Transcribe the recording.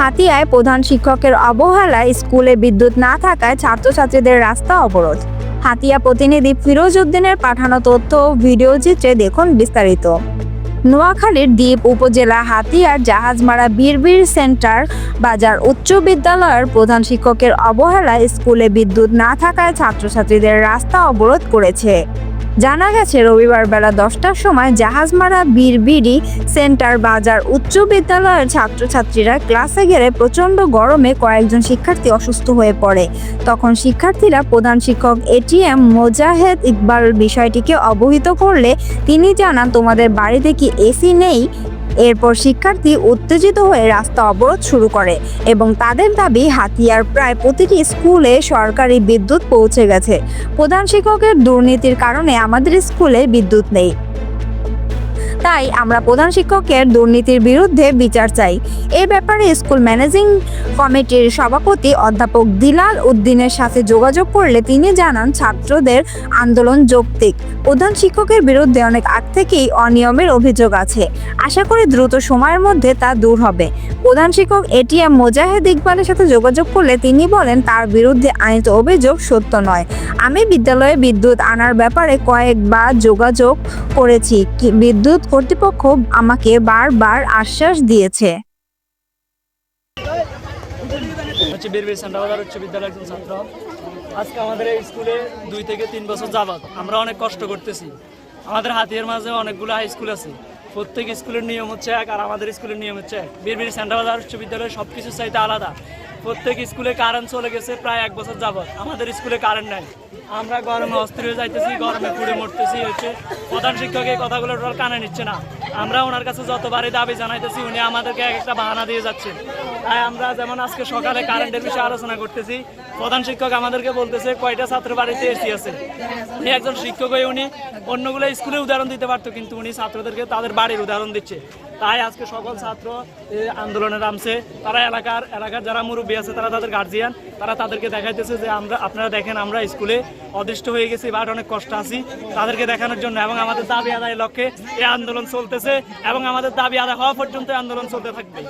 হাতিয়ায় প্রধান শিক্ষকের অবহেলায় স্কুলে বিদ্যুৎ না থাকায় ছাত্রছাত্রীদের রাস্তা অবরোধ। হাতিয়া প্রতিনিধি ফিরোজ উদ্দিনের পাঠানো তথ্য ও ভিডিও চিত্রে দেখুন বিস্তারিত। নোয়াখালীর দ্বীপ উপজেলা হাতিয়ার জাহাজমারা বীরবীর সেন্টার বাজার উচ্চ বিদ্যালয়ের প্রধান শিক্ষকের অবহেলায় স্কুলে বিদ্যুৎ না থাকায় ছাত্রছাত্রীদের রাস্তা অবরোধ করেছে। জানা গেছে, রবিবার বেলা দশটার সময় জাহাজমারা বীরবিড়ি সেন্টার বাজার উচ্চ বিদ্যালয়ের ছাত্রছাত্রীরা ক্লাসে গেলে প্রচণ্ড গরমে কয়েকজন শিক্ষার্থী অসুস্থ হয়ে পড়ে। তখন শিক্ষার্থীরা প্রধান শিক্ষক এটিএম মোজাহেদ ইকবাল বিষয়টিকে অবহিত করলে তিনি জানান, তোমাদের বাড়িতে কি এসি নেই? এরপর শিক্ষার্থী উত্তেজিত হয়ে রাস্তা অবরোধ শুরু করে এবং তাদের দাবি হাতিয়ার প্রায় প্রতিটি স্কুলে সরকারি বিদ্যুৎ পৌঁছে গেছে। প্রধান শিক্ষকের দুর্নীতির কারণে আমাদের স্কুলে বিদ্যুৎ নেই। তাই আমরা প্রধান শিক্ষকের দুর্নীতির বিরুদ্ধে বিচার চাই। এ ব্যাপারে স্কুল ম্যানেজিং কমিটির সভাপতি অধ্যাপক দিলাল উদ্দিনের সাথে যোগাযোগ করলে তিনি জানান, ছাত্রদের আন্দোলন যৌক্তিক। প্রধান শিক্ষকের বিরুদ্ধে অনেক আগ থেকেই অনিয়মের অভিযোগ আছে। আশা করি দ্রুত সময়ের মধ্যে তা দূর হবে। প্রধান শিক্ষক এটিএম মোজাহেদ ইকবালের সাথে যোগাযোগ করলে তিনি বলেন, তার বিরুদ্ধে আনিত অভিযোগ সত্য নয়। আমি বিদ্যালয়ে বিদ্যুৎ আনার ব্যাপারে কয়েকবার যোগাযোগ করেছি। বিদ্যুৎ কর্তৃপক্ষ আমাকে বারবার আশ্বাস দিয়েছে। হচ্ছে উচ্চ ছাত্র। আজকে আমাদের এই স্কুলে দুই থেকে তিন বছর যাবত আমরা অনেক কষ্ট করতেছি। আমাদের হাতিয়ার মাঝে অনেকগুলো হাই স্কুল আছে। প্রত্যেক স্কুলের নিয়ম হচ্ছে এক আর আমাদের স্কুলের নিয়ম হচ্ছে এক। বীরবীর সেন্টার বাজার উচ্চ বিদ্যালয়ে সব কিছু চাইতে আলাদা। প্রত্যেক স্কুলে কারেন্ট চলে গেছে প্রায় এক বছর যাবত আমাদের স্কুলে কারেন্ট নাই। আমরা গরমে অস্থির হয়ে যাইতেছি, গরমে পুড়ে মরতেছি হচ্ছে প্রধান শিক্ষক এই কথাগুলো টোটাল কানে নিচ্ছে না। আমরা ওনার কাছে যতবারই দাবি জানাইতেছি, উনি আমাদেরকে এক একটা বাহানা দিয়ে যাচ্ছেন তাই আমরা যেমন আজকে সকালে কারেন্টের বিষয়ে আলোচনা করতেছি, প্রধান শিক্ষক আমাদেরকে বলতেছে, কয়টা ছাত্র বাড়িতে এসি আছে? উনি একজন শিক্ষক হয়ে উনি অন্যগুলো স্কুলে উদাহরণ দিতে পারতো, কিন্তু উনি ছাত্রদেরকে তাদের বাড়ির উদাহরণ দিচ্ছে। তাই আজকে সকল ছাত্র আন্দোলনে নামছে। তারা এলাকার এলাকার যারা মুরব্বী আছে, তারা তাদের গার্জিয়ান তারা তাদেরকে দেখাইতেছে যে আমরা, আপনারা দেখেন আমরা স্কুলে অদৃষ্ট হয়ে গেছি, বাট অনেক কষ্ট আছি। তাদেরকে দেখানোর জন্য এবং আমাদের দাবি আদায়ের লক্ষ্যে এই আন্দোলন চলতেছে এবং আমাদের দাবি আদায় হওয়া পর্যন্ত আন্দোলন চলতে থাকবে।